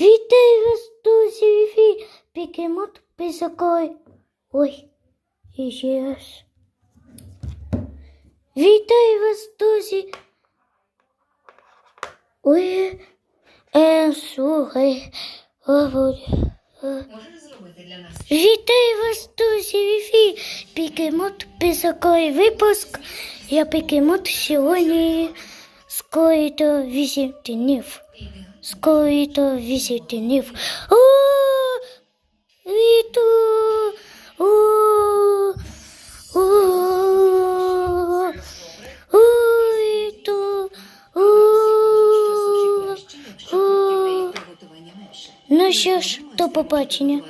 Вітаю вас, друзі, в ефірі Пікемот Писакой. Ой, і ще раз. Вітаю вас, друзі. Ой, е, слухай, говорю. е. Вітаю вас, друзі, в ефірі Пікемот Писакой випуск. Я Пікемот сьогодні скоїто вісім днів. Скоїто вісім днів. О, Віту, о, о, Віту. Ну що ж, до побачення.